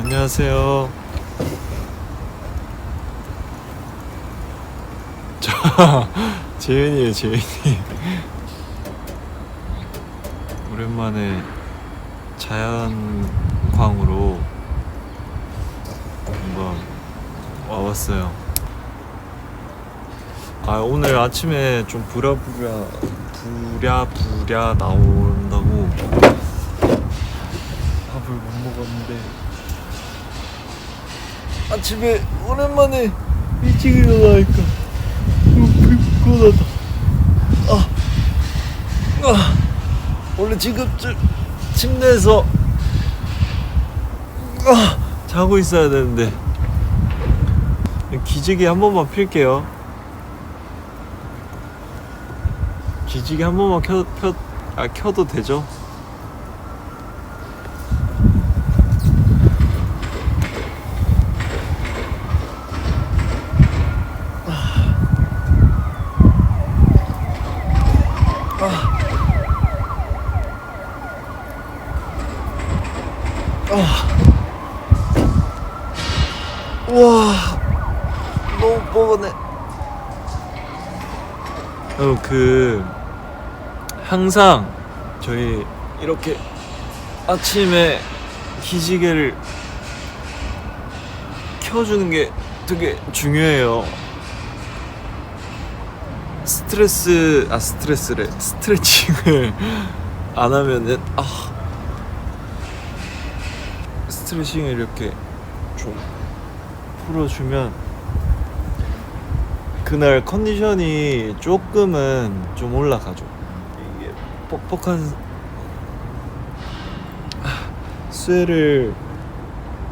안녕하세요. 저 재윤이에요, 재윤이. 오랜만에 자연광으로 한번 와봤어요. 아 오늘 아침에 좀 부랴부랴 부랴부랴 나온다고 밥을 못 먹었는데 아침에 오랜만에 일찍 일어나니까 너무 피곤하다. 아, 아, 원래 지금쯤 침대에서 아, 자고 있어야 되는데 기지개 한 번만 필게요. 기지개 한 번만 켜, 켜, 아, 켜도 되죠? 우와 너무 뻐근해 여러분 그 항상 저희 이렇게 아침에 기지개를 켜주는 게 되게 중요해요. 스트레스 아 스트레스래. 스트레칭을 안 하면은 아. 스트레칭을 이렇게 좀 풀어주면 그날 컨디션이 조금은 좀 올라가죠. 이게 뻑뻑한 아, 쇠를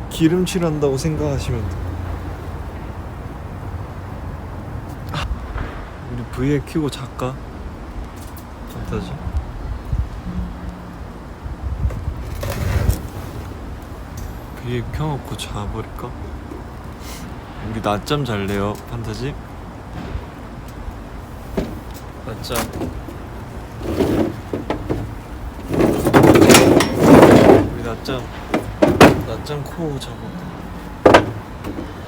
기름칠한다고 생각하시면 돼요. 아, 우리 V에 켜고 잘까? 판타지? V에 켜놓고 자버릴까? 우리 낮잠 잘래요 판타지? 낮잠 우리 낮잠 낮잠 코 잡아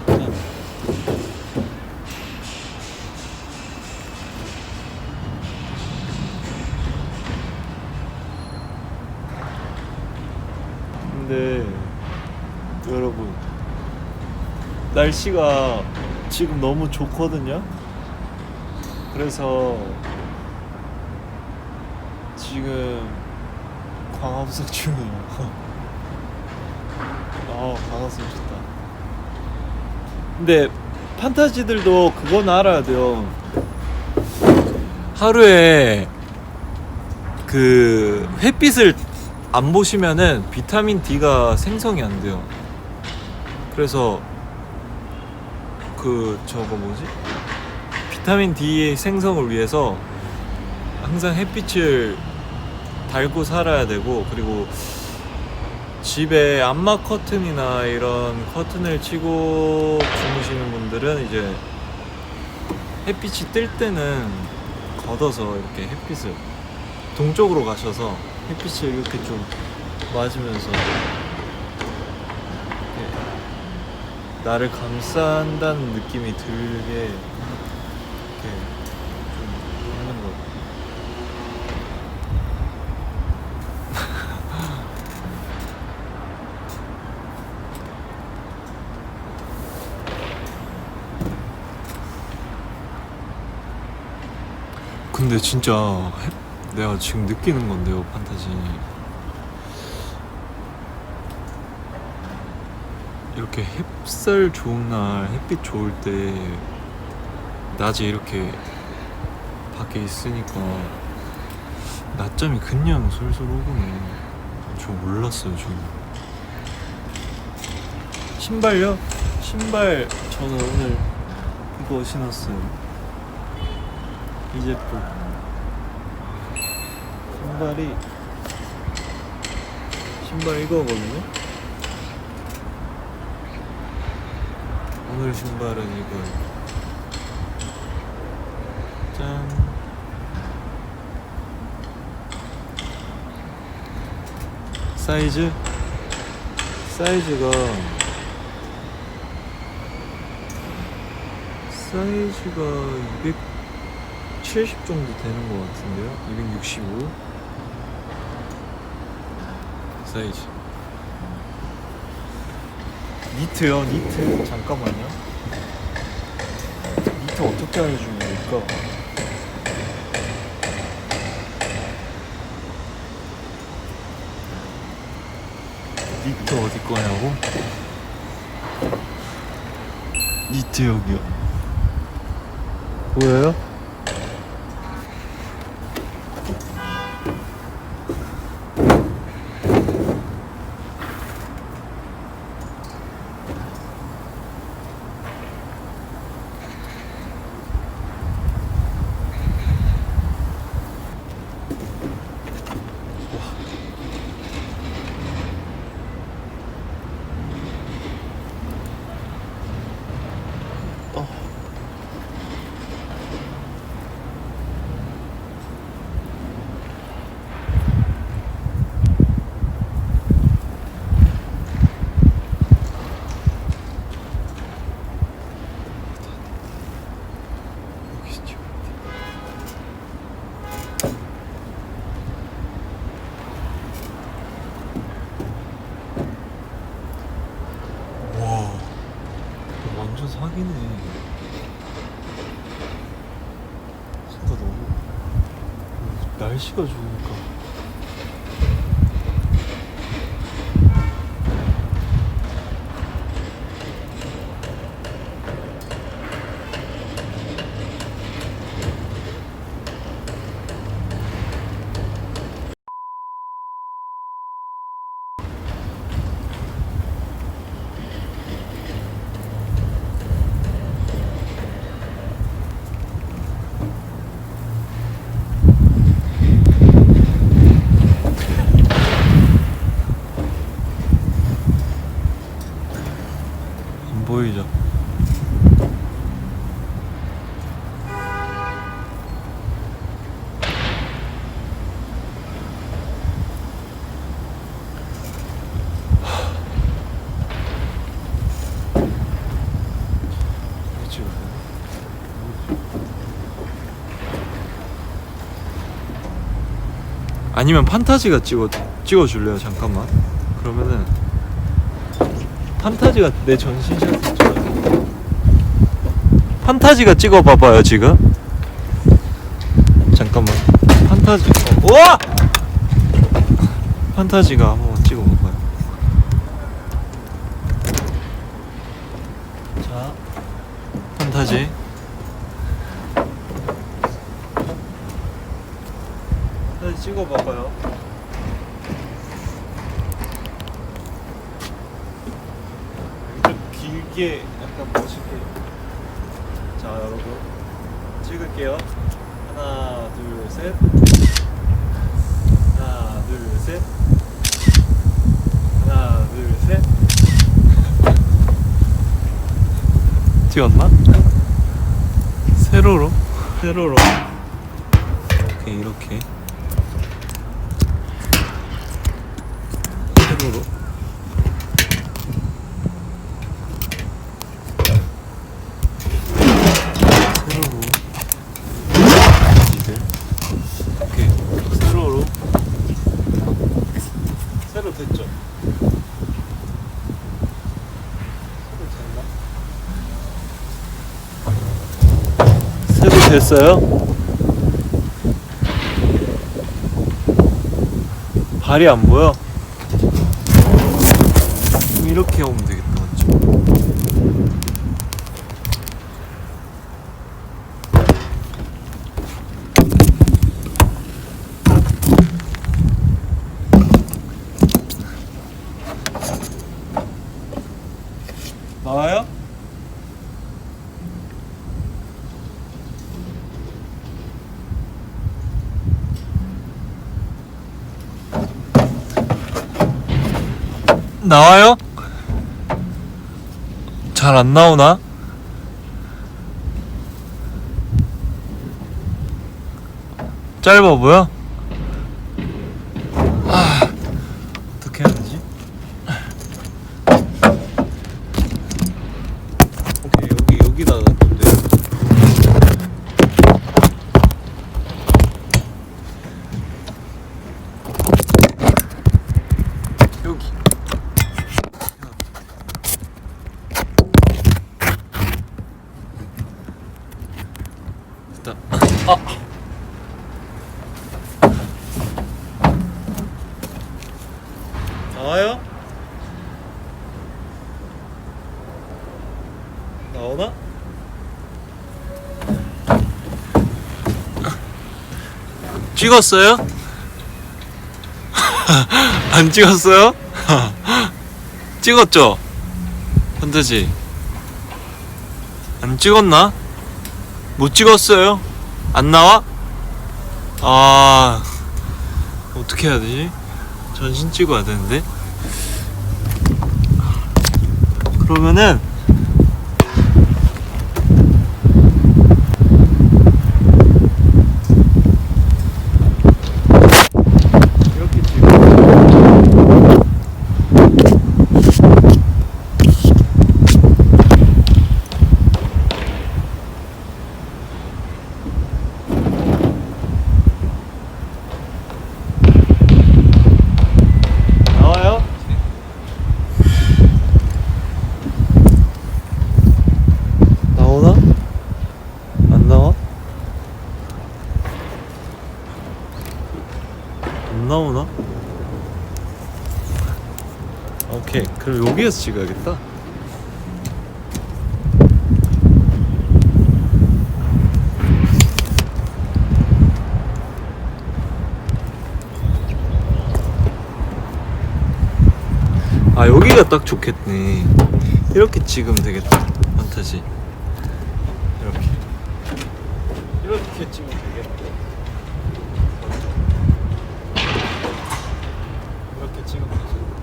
낮잠. 근데 여러분 날씨가 지금 너무 좋거든요. 그래서 지금 광합성 중이에요. 아, 광합성 좋다. 근데 판타지들도 그건 알아야 돼요. 하루에 그 햇빛을 안 보시면은 비타민 D가 생성이 안 돼요. 그래서 그 저거 뭐지? 비타민 D 생성을 위해서 항상 햇빛을 달고 살아야 되고 그리고 집에 암막 커튼이나 이런 커튼을 치고 주무시는 분들은 이제 햇빛이 뜰 때는 걷어서 이렇게 햇빛을 동쪽으로 가셔서 햇빛을 이렇게 좀 맞으면서 이렇게 나를 감싼다는 느낌이 들게 이렇게 좀 하는 거. 근데 진짜 햇- 내가 지금 느끼는 건데요, 판타지. 이렇게 햇살 좋은 날, 햇빛 좋을 때 낮에 이렇게 밖에 있으니까 낮잠이 그냥 솔솔 오구나. 저 몰랐어요, 저는. 신발요? 신발 저는 오늘 이거 신었어요. 이 제품. 신발이 신발 이거거든요. 오늘 신발은 이거예요. 짠. 사이즈 사이즈가 사이즈가 270 정도 되는 것 같은데요 265 사이즈 니트요 니트 잠깐만요 니트 어떻게 알려주면 될까 니트 어디 거냐고? 니트 여기요. 보여요? 어. 여기 있죠. 와, 완전 사기네. 진짜 너무 날씨가 좋으니까. 안 보이죠? 그렇죠. 아니면 판타지가 찍어 찍어 줄래요? 잠깐만. 그러면은 판타지가 내 전신샷 찍어요. 판타지가 찍어 봐봐요 지금. 잠깐만. 판타지. 어, 우와! 판타지가 한번 찍어 봐봐요. 자, 판타지. 판타지 찍어 봐봐요. 좀 길게 약간 멋있게. 자 여러분. 찍을게요. 하나 둘 셋. 하나 둘 셋. 하나 둘 셋. 튀었나? 세로로? 세로로. 이렇게 이렇게 세로로 세로로 이들 오케이 세로로 세로 됐죠? 세로 됐나? 세로 됐어요? 발이 안 보여? 이렇게 오면 되겠다 맞죠? 나와요? 나와요? 잘 안 나오나? 짧아 보여? 아, 어떻게 해야 되지? 됐다. 아. 나와요? 나오나? 찍었어요? 안 찍었어요? 찍었죠? 판타지 안 찍었나? 못 찍었어요? 안 나와? 아 어떻게 해야 되지? 전신 찍어야 되는데 그러면은 이렇게 찍어 나와요? 나오나? 안 나와? 안 나오나? 오케이. 그럼 여기에서 찍어야겠다. 아 여기가 딱 좋겠네. 이렇게 찍으면 되겠다. 판타지. 이렇게. 이렇게 찍으면 맞죠? 이렇게 찍으면 맞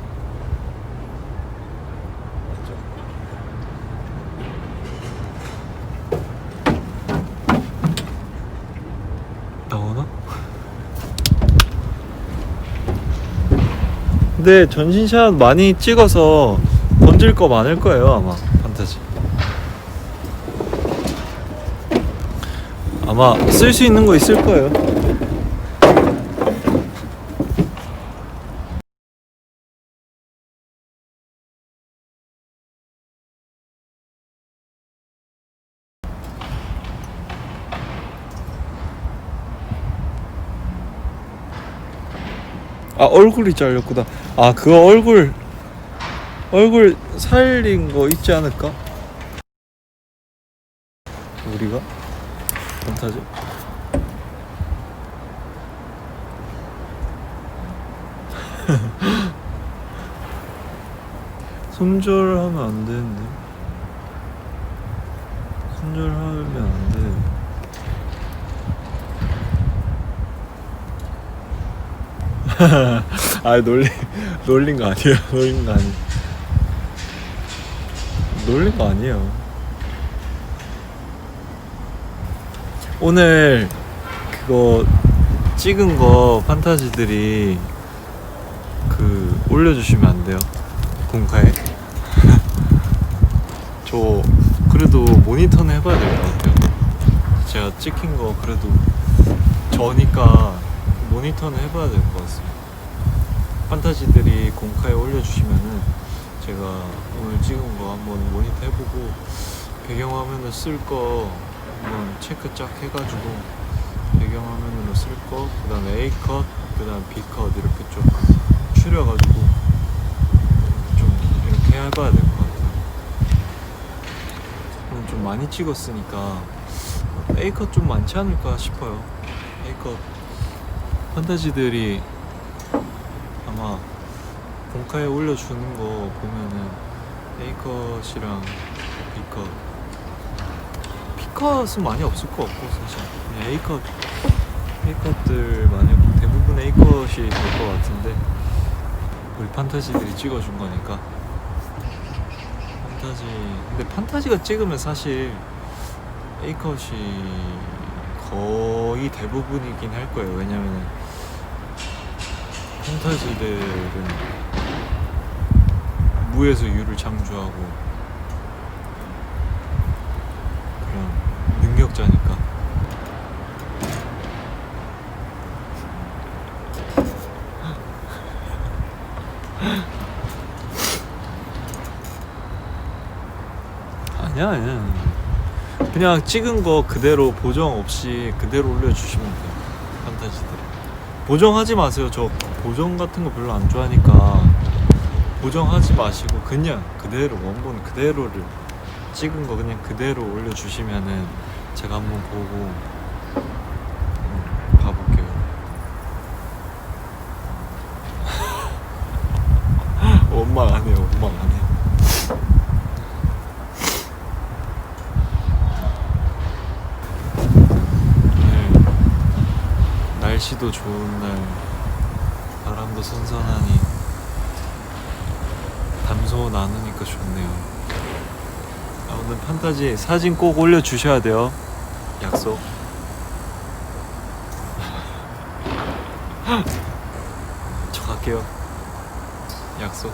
근데 전신샷 많이 찍어서 건질 거 많을 거예요 아마 판타지. 아마 쓸 수 있는 거 있을 거예요. 아 얼굴이 잘렸구나 아 그거 얼굴 얼굴 살린 거 있지 않을까? 우리가? 판타지? 손절하면 안 되는데 손절하면 안 돼. 아 놀리 놀린 거 아니에요. 놀린 거 아니. 놀린 거 아니에요. 오늘 그거 찍은 거 판타지들이 그 올려주시면 안 돼요. 공카에. 저 그래도 모니터는 해봐야 될 것 같아요. 제가 찍힌 거 그래도 저니까 모니터는 해봐야 될 것 같습니다. 판타지들이 공카에 올려주시면은 제가 오늘 찍은 거 한번 모니터 해보고 배경화면을 쓸 거 한번 체크 쫙 해가지고 배경화면으로 쓸 거, 그 다음에 A컷, 그 다음 B컷 이렇게 좀 추려가지고 좀 이렇게 해봐야 될 것 같아요. 오늘 좀 많이 찍었으니까 A컷 좀 많지 않을까 싶어요. A컷 판타지들이 아마 본카에 올려주는 거 보면은 A컷이랑 B컷 B컷은 많이 없을 것 같고 사실. 그냥 A컷 A컷들 만약 대부분 A컷이 될 것 같은데 우리 판타지들이 찍어준 거니까. 판타지 근데 판타지가 찍으면 사실 A컷이 거의 대부분이긴 할 거예요. 왜냐면은 판타지들은 무에서 유를 창조하고 그런 능력자니까. 아니야 아니야 그냥 찍은 거 그대로 보정 없이 그대로 올려주시면 돼요 판타지들 보정하지 마세요 저 보정 같은 거 별로 안 좋아하니까 보정하지 마시고 그냥 그대로 원본 그대로를 찍은 거 그냥 그대로 올려주시면은 제가 한번 보고 음, 봐볼게요. 원망 안 해요 원망 안 해요. 날씨도 좋은 날 바람도 선선하니 담소 나누니까 좋네요. 아, 오늘 판타지 사진 꼭 올려주셔야 돼요. 약속. 저 갈게요. 약속